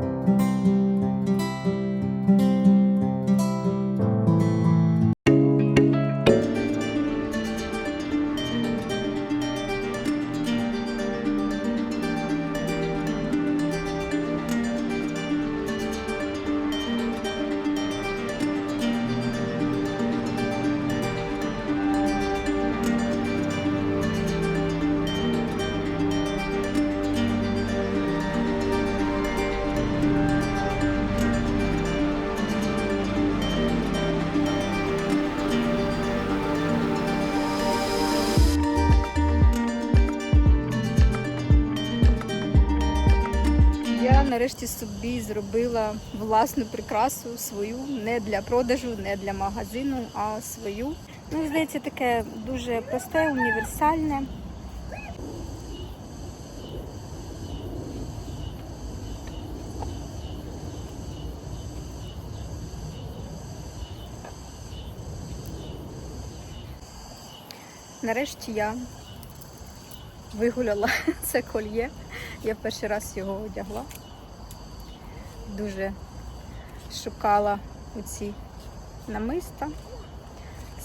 Я нарешті собі зробила власну прикрасу свою, не для продажу, не для магазину, а свою. Ну, здається, таке дуже просте, універсальне. Нарешті я вигуляла це кольє. Я перший раз його одягла. Дуже шукала оці намиста,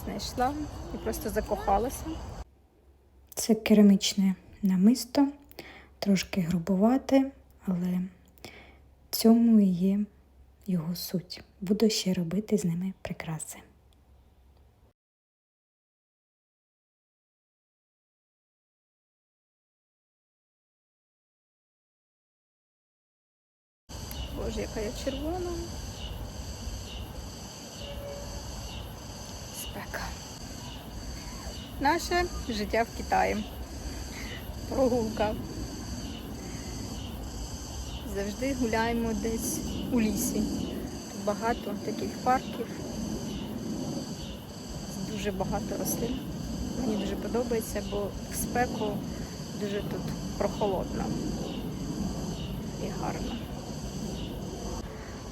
знайшла і просто закохалася. Це керамічне намисто, трошки грубувате, але цьому і є його суть. Буду ще робити з ними прикраси. Боже, яка я червона. Спека. Наше життя в Китаї. Прогулка. Завжди гуляємо десь у лісі. Тут багато таких парків. Дуже багато рослин. Мені дуже подобається, бо в спеку дуже тут прохолодно і гарно.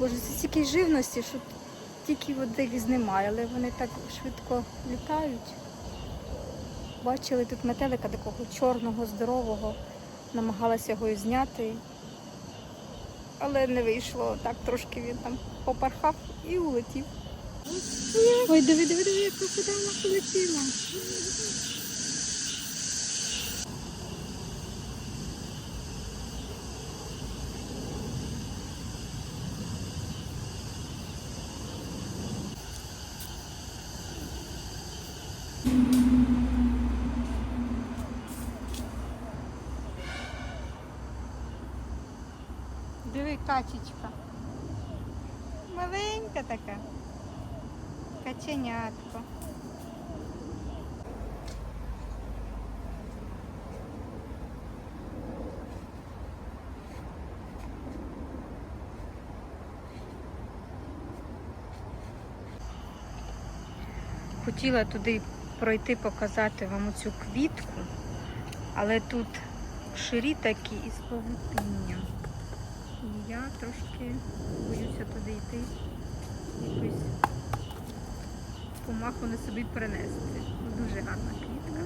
Боже, це стільки живності, що тільки от їх немає, але вони так швидко літають. Бачили тут метелика такого чорного, здорового, намагалася його зняти, але не вийшло. Так трошки він там попархав і улетів. Ой, диви, диви, диви, як вона полетіла. Диви, качечка. Маленька така. Каченятко. Хотіла туди пройти, показати вам оцю квітку, але тут ширі такі із павутинням. Я трошки боюся туди йти, якусь помаху на собі перенести. Ну, Дуже гарна квітка.